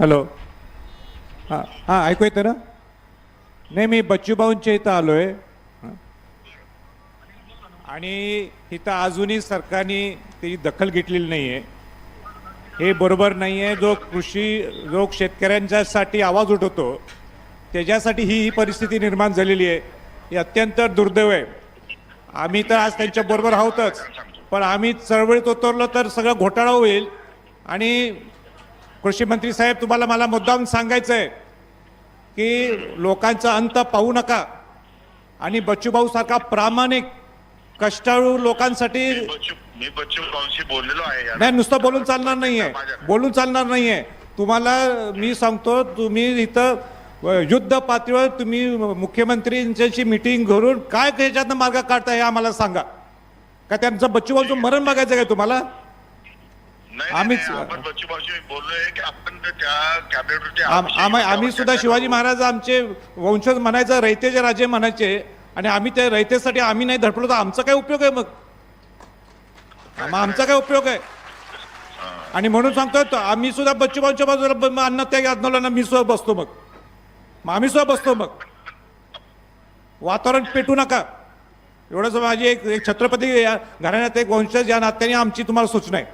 Hello हां हां ऐकू येतं ना? नाही मी बच्चूभाऊंच्या इथं आलो आहे आणि इथं अजूनही सरकारने त्याची दखल घेतलेली नाही आहे हे बरोबर नाही आहे जो कृषी जो शेतकऱ्यांच्यासाठी आवाज उठवतो त्याच्यासाठी ही ही परिस्थिती निर्माण झालेली आहे. ही अत्यंत दुर्दैव आहे. आम्ही तर आज त्यांच्याबरोबर आहोतच. पण आम्ही चळवळीत उतरलो तर सगळं घोटाळा होईल. आणि कृषी मंत्री साहेब तुम्हाला मला मुद्दाम सांगायचं आहे की लोकांचा अंत पाहू नका आणि बच्चूभाऊ सारखा प्रामाणिक कष्टाळू लोकांसाठी मी बच्चू भाऊंशी बोललेलो आहे नाही नुसतं बोलून चालणार नाहीये. बोलून चालणार नाहीये. तुम्हाला मी सांगतो तुम्ही इथं युद्ध पातळीवर तुम्ही मुख्यमंत्र्यांची मिटिंग घरून काय ह्याच्यातनं मार्ग काढताय हे आम्हाला सांगा. का त्यांचं बच्चूभाऊचं मरण बघायचं काय तुम्हाला? आम्हीच- आम्ही आम्ही सुद्धा शिवाजी महाराज आमचे वंशज म्हणायचं रयतेचे राजे म्हणायचे आणि आम्ही त्या रयतेसाठी आम्ही नाही धडपलो तर आमचा काय उपयोग आहे मग? मग आमचा काय उपयोग आहे? आणि म्हणून सांगतो तो आम्ही सुद्धा बच्चूभाऊच्या बाजूला अन्नत्याग आंदोलनात मी सुद्धा बसतो मग. मग आम्ही सुद्धा बसतो मग. वातावरण पेटू नका. एवढंच माझी एक छत्रपती घराण्यात एक वंशज या नात्याने आमची तुम्हाला सूचना आहे.